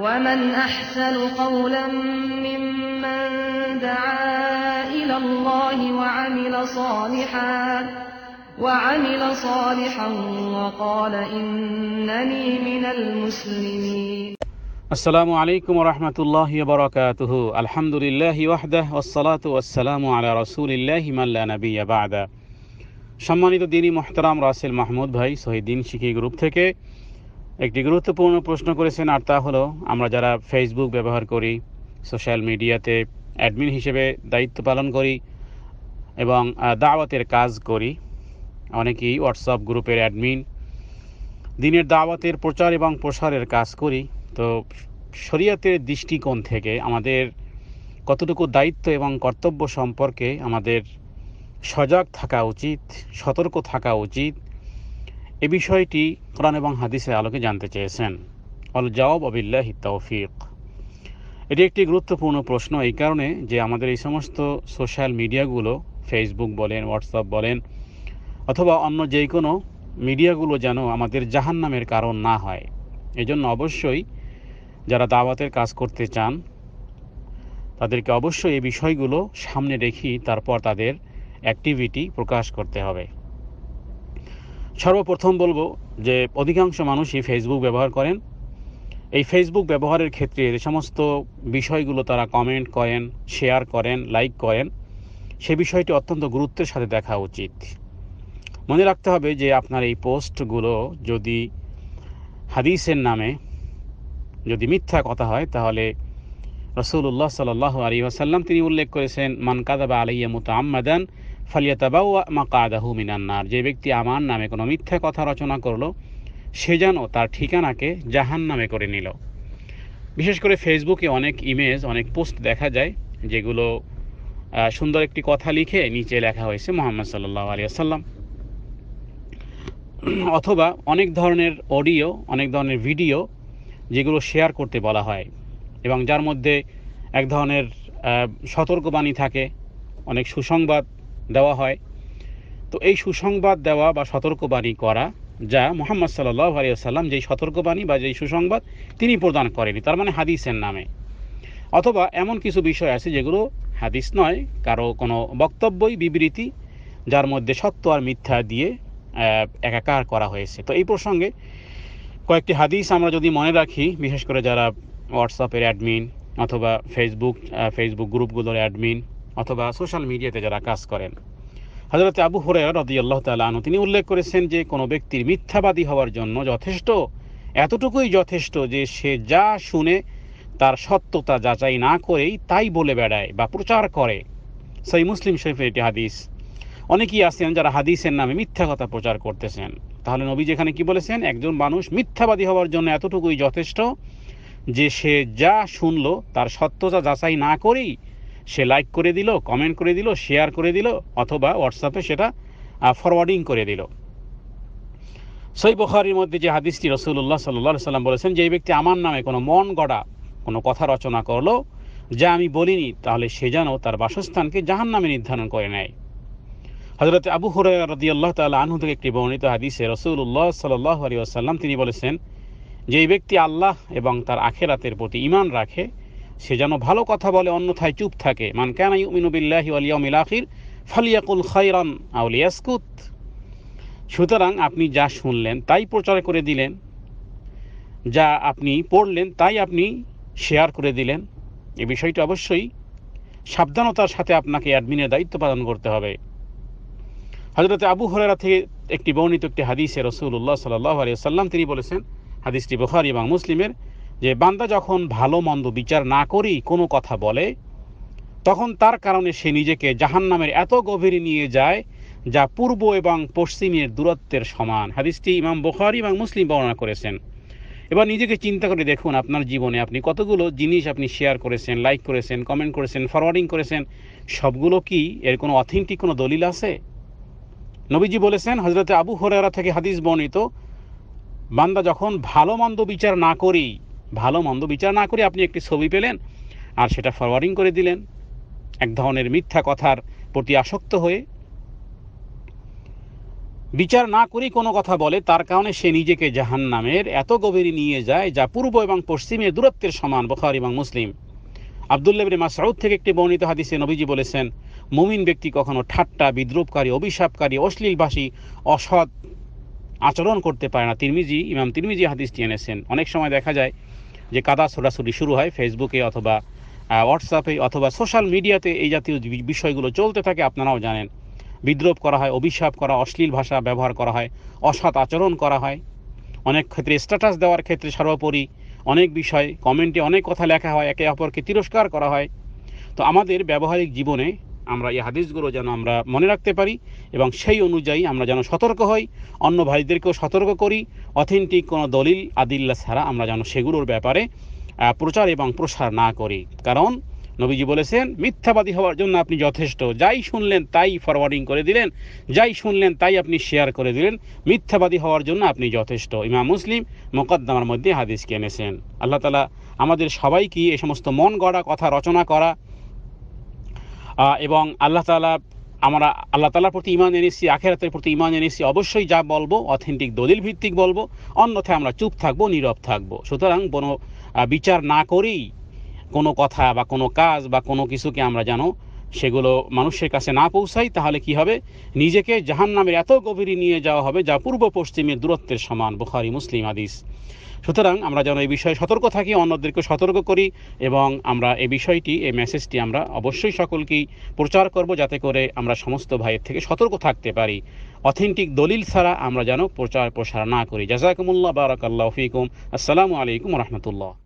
ومن أحسن قولا ممن دعا إلى الله وعمل صالحا وعمل صالحا وقال إنني من المسلمين আসসালামু আলাইকুম রহমতুল্লাহ বরকাতুহু আলহামদুলিল্লাহ ওয়াহদাহ ওয়াসসালাতু ওয়াসসালামু আলা রাসূলিল্লাহি মাল্লা নাবিয়্যা বা'দা সম্মানিত দিনী মোহতারাম রাসেল মাহমুদ ভাই শহীদিন শিখি গ্রুপ থেকে একটি গুরুত্বপূর্ণ প্রশ্ন করেছেন, আর তা হলো, আমরা যারা ফেসবুক ব্যবহার করি সোশ্যাল মিডিয়াতে অ্যাডমিন হিসেবে দায়িত্ব পালন করি এবং দাওয়াতের কাজ করি, অনেকেই হোয়াটসঅ্যাপ গ্রুপের অ্যাডমিন দিনের দাওয়াতের প্রচার এবং প্রসারের কাজ করি। তো শরীয়তের দৃষ্টিকোণ থেকে আমাদের কতটুকু দায়িত্ব এবং কর্তব্য সম্পর্কে আমাদের সজাগ থাকা উচিত, সতর্ক থাকা উচিত এ বিষয়টি কোরআন এবং হাদিসের আলোকে জানতে চেয়েছেন। অল জবাব অবিল্লাহ তৌফিক। এটি একটি গুরুত্বপূর্ণ প্রশ্ন এই কারণে যে আমাদের এই সমস্ত সোশ্যাল মিডিয়াগুলো, ফেসবুক বলেন, হোয়াটসঅ্যাপ বলেন, অথবা অন্য যে কোনো মিডিয়াগুলো যেন আমাদের জাহান্নামের কারণ না হয়। এজন্য অবশ্যই যারা দাওয়াতের কাজ করতে চান, তাদেরকে অবশ্যই এই বিষয়গুলো সামনে রেখেই তারপর তাদের অ্যাক্টিভিটি প্রকাশ করতে হবে। সর্বপ্রথম বলব যে অধিকাংশ মানুষই ফেসবুক ব্যবহার করেন। এই ফেসবুক ব্যবহারের ক্ষেত্রে যে সমস্ত বিষয়গুলো তারা কমেন্ট করেন শেয়ার করেন লাইক করেন, সে বিষয়টি অত্যন্ত গুরুত্বের সাথে দেখা উচিত। মনে রাখতে হবে যে আপনার এই পোস্টগুলো যদি হাদিসের নামে যদি মিথ্যা কথা হয়, তাহলে রসুল্লাহ সাল আলী আসাল্লাম তিনি উল্লেখ করেছেন, মান কাদাবা আলাইয়া মুত ফালিয়াতাবাউয়া মাকাদাহু মিনান্নার যে ব্যক্তি আমার নামে কোনো মিথ্যা কথা রচনা করল, সে যেন তার ঠিকানাকে জাহান নামে করে নিল। বিশেষ করে ফেসবুকে অনেক ইমেজ, অনেক পোস্ট দেখা যায়, যেগুলো সুন্দর একটি কথা লিখে নিচে লেখা হয়েছে মোহাম্মদ সাল্লাহ আলী আসাল্লাম অথবা অনেক ধরনের অডিও, অনেক ধরনের ভিডিও, যেগুলো শেয়ার করতে বলা হয়। এবং যার মধ্যে এক ধরনের সতর্কবাণী থাকে, অনেক সুসংবাদ দেওয়া হয়। তো এই সুসংবাদ দেওয়া বা সতর্কবাণী করা, যা মোহাম্মদ সাল্লাহ আলিয়াল্লাম যেই সতর্কবাণী বা যেই সুসংবাদ তিনি প্রদান করেনি, তার মানে হাদিসের নামে। অথবা এমন কিছু বিষয় আছে যেগুলো হাদিস নয়, কারও কোনো বক্তব্যই বিবৃতি, যার মধ্যে সত্য আর মিথ্যা দিয়ে একাকার করা হয়েছে। তো এই প্রসঙ্গে কয়েকটি হাদিস আমরা যদি মনে রাখি, বিশেষ করে যারা হোয়াটসঅ্যাপের অ্যাডমিন অথবা ফেসবুক ফেসবুক গ্রুপগুলোর অ্যাডমিন অথবা সোশ্যাল মিডিয়াতে যারা কাজ করেন। হজরত আবু হরে রদি আল্লাহ তালু তিনি উল্লেখ করেছেন যে, কোনো ব্যক্তির মিথ্যাবাদী হওয়ার জন্য যথেষ্ট, এতটুকুই যথেষ্ট যে, সে যা শুনে তার সত্যতা যাচাই না করেই তাই বলে বেড়ায় বা প্রচার করে। সেই মুসলিম শরীফের এটি হাদিস। অনেকেই আছেন যারা হাদিসের নামে মিথ্যা কথা প্রচার করতেছেন। তাহলে নবী যেখানে কি বলেছেন? একজন মানুষ মিথ্যাবাদী হওয়ার জন্য এতটুকুই যথেষ্ট যে, সে যা শুনলো তার সত্যতা যাচাই না করেই সে লাইক করে দিল কমেন্ট করে দিল শেয়ার করে দিল, অথবা হোয়াটসঅ্যাপে সেটা ফরওয়ার্ডিং করে দিল। সই বখারির মধ্যে যে হাদিসটি রসুল্লাহ সাল্লাহ সাল্লাম বলেছেন, যে ব্যক্তি আমার নামে কোনো মন গড়া, কোনো কথা রচনা করল, যা আমি বলিনি, তাহলে সে যেন তার বাসস্থানকে জাহান নামে নির্ধারণ করে নেয়। হজরত আবু হুরাই রদি আল্লাহ তাল্লাহ আনহু থেকে একটি বর্ণিত হাদিসে রসুল্লাহ সাল্লাহ আলী আসাল্লাম তিনি বলেছেন, যে ব্যক্তি আল্লাহ এবং তার আখেরাতের প্রতি ইমান রাখে সে যেন ভালো কথা বলে, অন্যথায় চুপ থাকে। মান কেন ইউমিনু বিল্লাহি ওয়াল আখির ফালিয়াকুল খায়রান আউলিয়াসকুত সুতরাং আপনি যা শুনলেন, তাই প্রচার করে দিলেন। যা আপনি পড়লেন, তাই আপনি শেয়ার করে দিলেন। এ বিষয়টি অবশ্যই সাবধানতার সাথে আপনাকে অ্যাডমিনের দায়িত্ব পালন করতে হবে। হজরত আবু হরেরা থেকে একটি বর্ণিত একটি হাদিসে রসুল্লাহ সাল্লাহ আলিয়া সাল্লাম তিনি বলেছেন, হাদিসটি বুখারি এবং মুসলিমের। যে বান্দা যখন ভালো মন্দ বিচার না করেই কোনো কথা বলে, তখন তার কারণে সে নিজেকে জাহান্নামের এত গভীরে নিয়ে যায় যা পূর্ব এবং পশ্চিমের দূরত্বের সমান। হাদিসটি ইমাম বুখারি এবং মুসলিম বর্ণনা করেছেন। এবার নিজেকে চিন্তা করে দেখুন আপনার জীবনে আপনি কতগুলো জিনিস আপনি শেয়ার করেছেন লাইক করেছেন কমেন্ট করেছেন ফরওয়ার্ডিং করেছেন, সবগুলো কি এর কোনো অথেন্টিক কোনো দলিল আছে? নবীজি বলেছেন হজরতে আবু হরেরা থেকে হাদিস বর্ণিত, বান্দা যখন ভালো মন্দ বিচার না করেই ভালো মন্দ বিচার না করে আপনি একটি ছবি পেলেন আর সেটা ফরওয়ার্ডিং করে দিলেন। এক ধরনের মিথ্যা কথার প্রতি আসক্ত হয়ে। বিচার না করেই কোনো কথা বলে, তার কারণে সে নিজেকে জাহান্নামের এত গভীরে নিয়ে যায়, যা পূর্ব এবং পশ্চিমের দূরত্বের সমান, বখার এবং মুসলিম। আবদুল্লাহ বিন মাসউদ থেকে একটি বর্ণিত হাদিসে নবীজি বলেছেন, মুমিন ব্যক্তি কখনো ঠাট্টা, বিদ্রুপকারী, অভিশাপকারী, অশ্লীলভাষী, অসৎ আচরণ করতে পারে না। তিরমিজি, ইমাম তিরমিজি হাদিসটি এনেছেন। অনেক সময় দেখা যায় যে কাদা ছোড়াছুড়ি শুরু হয় ফেসবুকে অথবা হোয়াটসঅ্যাপে অথবা সোশ্যাল মিডিয়াতে এই জাতীয় বিষয়গুলো চলতে থাকে। আপনারাও জানেন বিদ্রোপ করা হয়, অভিশাপ করা, অশ্লীল ভাষা ব্যবহার করা হয়, অসৎ আচরণ করা হয়। অনেক ক্ষেত্রে স্ট্যাটাস দেওয়ার ক্ষেত্রে সর্বোপরি অনেক বিষয় কমেন্টে অনেক কথা লেখা হয়, একে অপরকে তিরস্কার করা হয়। তো আমাদের ব্যবহারিক জীবনে আমরা এই হাদিসগুলো যেন আমরা মনে রাখতে পারি এবং সেই অনুযায়ী আমরা যেন সতর্ক হই, অন্য ভাইদেরকেও সতর্ক করি, অথেন্টিক কোনো দলিল, আদিল্লা ছাড়া আমরা যেন সেগুলোর ব্যাপারে প্রচার এবং প্রসার না করি। কারণ নবীজি বলেছেন, মিথ্যাবাদী হওয়ার জন্য আপনি যথেষ্ট। যাই শুনলেন তাই ফরওয়ার্ডিং করে দিলেন, যাই শুনলেন তাই আপনি শেয়ার করে দিলেন, মিথ্যাবাদী হওয়ার জন্য আপনি যথেষ্ট। ইমাম মুসলিম মোকদ্দমার মধ্যে হাদিসকে এনেছেন। আল্লাহ তালা আমাদের সবাইকে এই সমস্ত মন গড়া কথা রচনা করা এবং আল্লাহ তালা আমরা আল্লাহ তালার প্রতি ইমান এনেছি, আখেরাতের প্রতি ইমান এনেছি, অবশ্যই যা বলব অথেন্টিক দলিল ভিত্তিক বলব, অন্যথায় আমরা চুপ থাকব, নীরব থাকব। সুতরাং কোনো বিচার না করেই কোনো কথা বা কোনো কাজ বা কোনো কিছুকে আমরা যেন সেগুলো মানুষের কাছে না পৌঁছাই, তাহলে কি হবে? নিজেকে জাহান্নামের এত গভীরে নিয়ে যাওয়া হবে যা পূর্ব পশ্চিমের দূরত্বের সমান। বুখারি, মুসলিম হাদিস। সুতরাং আমরা যেন এই বিষয়ে সতর্ক থাকি অন্যদেরকে সতর্ক করি এবং আমরা এই বিষয়টি, এই মেসেজটি আমরা অবশ্যই সকলকেই প্রচার করব যাতে করে আমরা সমস্ত ভাইয়ের থেকে সতর্ক থাকতে পারি। অথেন্টিক দলিল ছাড়া আমরা যেন প্রচার প্রসার না করি। জাজাকুমুল্লাহ, বারাকাল্লাহ ফিকুম। আসসালামু আলাইকুম রহমতুল্লাহ।